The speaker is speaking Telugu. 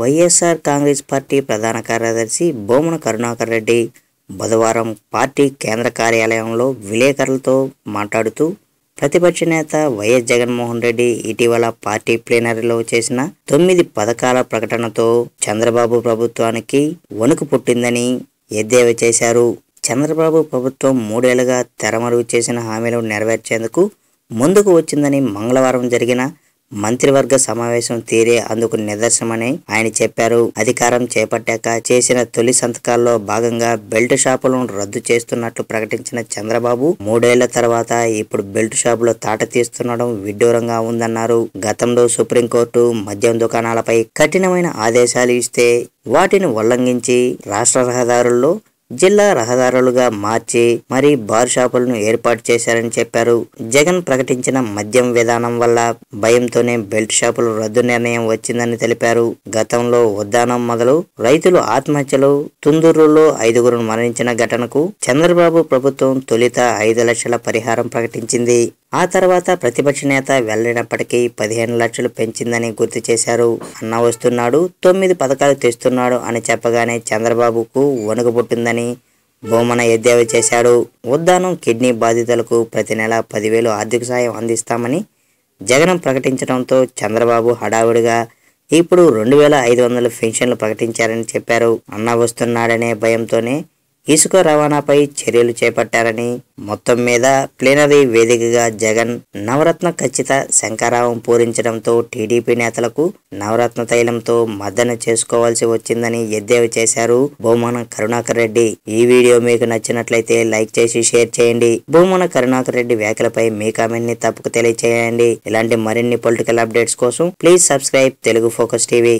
వైఎస్ఆర్ కాంగ్రెస్ పార్టీ ప్రధాన కార్యదర్శి బోమన కరుణాకర్ రెడ్డి బుధవారం పార్టీ కేంద్ర కార్యాలయంలో విలేకరులతో మాట్లాడుతూ ప్రతిపక్ష నేత వైఎస్ జగన్మోహన్ రెడ్డి ఇటీవల పార్టీ ప్లీనరీలో చేసిన తొమ్మిది పథకాల ప్రకటనతో చంద్రబాబు ప్రభుత్వానికి వణుకు పుట్టిందని ఎద్దేవా చేశారు. చంద్రబాబు ప్రభుత్వం మూడేళ్ళుగా తెరమరుగు చేసిన హామీలు నెరవేర్చేందుకు ముందుకు వచ్చిందని మంగళవారం జరిగిన మంత్రివర్గ సమావేశం తీరే అందుకు నిదర్శనమని ఆయన చెప్పారు. అధికారం చేపట్టాక చేసిన తొలి సంతకాల్లో భాగంగా బెల్ట్ షాపులను రద్దు చేస్తున్నట్లు ప్రకటించిన చంద్రబాబు మూడేళ్ళ తర్వాత ఇప్పుడు బెల్ట్ షాపులో తాట తీస్తుండడం విడ్డూరంగా ఉందన్నారు. గతంలో సుప్రీంకోర్టు మద్యం దుకాణాలపై కఠినమైన ఆదేశాలు ఇస్తే వాటిని ఉల్లంఘించి రాష్ట్ర రహదారుల్లో జిల్లా రహదారులుగా మార్చి మరీ బార్ షాపులను ఏర్పాటు చేశారని చెప్పారు. జగన్ ప్రకటించిన మద్యం విధానం వల్ల భయంతోనే బెల్ట్ షాపులు రద్దు నిర్ణయం వచ్చిందని తెలిపారు. గతంలో ఉద్దానం మొదలు రైతులు ఆత్మహత్యలు తుందూరులో ఐదుగురు మరణించిన ఘటనకు చంద్రబాబు ప్రభుత్వం తొలిత ఐదు లక్షల పరిహారం ప్రకటించింది. ఆ తర్వాత ప్రతిపక్ష నేత వెళ్ళినప్పటికీ పదిహేను లక్షలు పెంచిందని గుర్తు చేశారు. అన్న వస్తున్నాడు తొమ్మిది పథకాలు తెస్తున్నాడు అని చెప్పగానే చంద్రబాబుకు వణుకు పుట్టిందని బొమ్మన ఎద్దేవా చేశాడు. ఉద్దానం కిడ్నీ బాధితులకు ప్రతి నెల పదివేలు ఆర్థిక సాయం అందిస్తామని జగన్ ప్రకటించడంతో చంద్రబాబు హడావుడిగా ఇప్పుడు రెండు వేల ఐదు వందల పెన్షన్లు ప్రకటించారని చెప్పారు. అన్న వస్తున్నాడనే భయంతోనే ఇసుక రవాణాపై చర్యలు చేపట్టారని మొత్తం మీద ప్లీనరీ వేదికగా జగన్ నవరత్న ఖచ్చిత శంకరావం పూరించడంతో టీడీపీ నేతలకు నవరత్న తైలంతో మద్దతు చేసుకోవాల్సి వచ్చిందని ఎద్దేవి చేశారు భూమన కరుణాకర్ రెడ్డి. ఈ వీడియో మీకు నచ్చినట్లయితే లైక్ చేసి షేర్ చేయండి. భూమన కరుణాకర్ రెడ్డి వ్యాఖ్యలపై మీ కామెంట్ని తప్పక తెలియచేయండి. ఇలాంటి మరిన్ని పొలిటికల్ అప్డేట్స్ కోసం please subscribe Telugu focus TV.